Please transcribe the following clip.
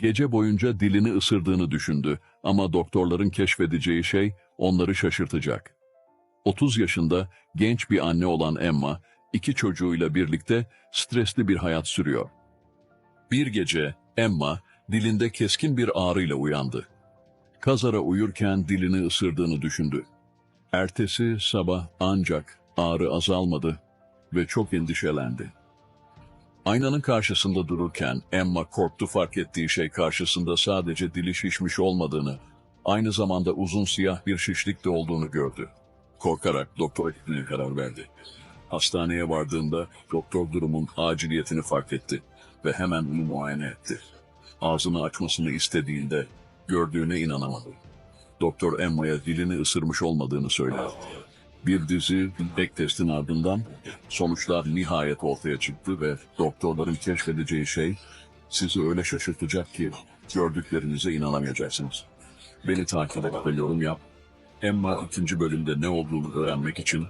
Gece boyunca dilini ısırdığını düşündü ama doktorların keşfedeceği şey onları şaşırtacak. 30 yaşında genç bir anne olan Emma, iki çocuğuyla birlikte stresli bir hayat sürüyor. Bir gece Emma dilinde keskin bir ağrıyla uyandı. Kazara uyurken dilini ısırdığını düşündü. Ertesi sabah ancak ağrı azalmadı ve çok endişelendi. Aynanın karşısında dururken Emma korktu fark ettiği şey karşısında sadece dili şişmiş olmadığını, aynı zamanda uzun siyah bir şişlik de olduğunu gördü. Korkarak doktora gitmeye karar verdi. Hastaneye vardığında doktor durumun aciliyetini fark etti ve hemen onu muayene etti. Ağzını açmasını istediğinde gördüğüne inanamadı. Doktor Emma'ya dilini ısırmış olmadığını söyledi. Bir dizi feedback testin ardından sonuçlar nihayet ortaya çıktı ve doktorların keşfedeceği şey sizi öyle şaşırtacak ki gördüklerinize inanamayacaksınız. Beni takip et ve yorum yap. Emma ikinci bölümde ne olduğunu öğrenmek için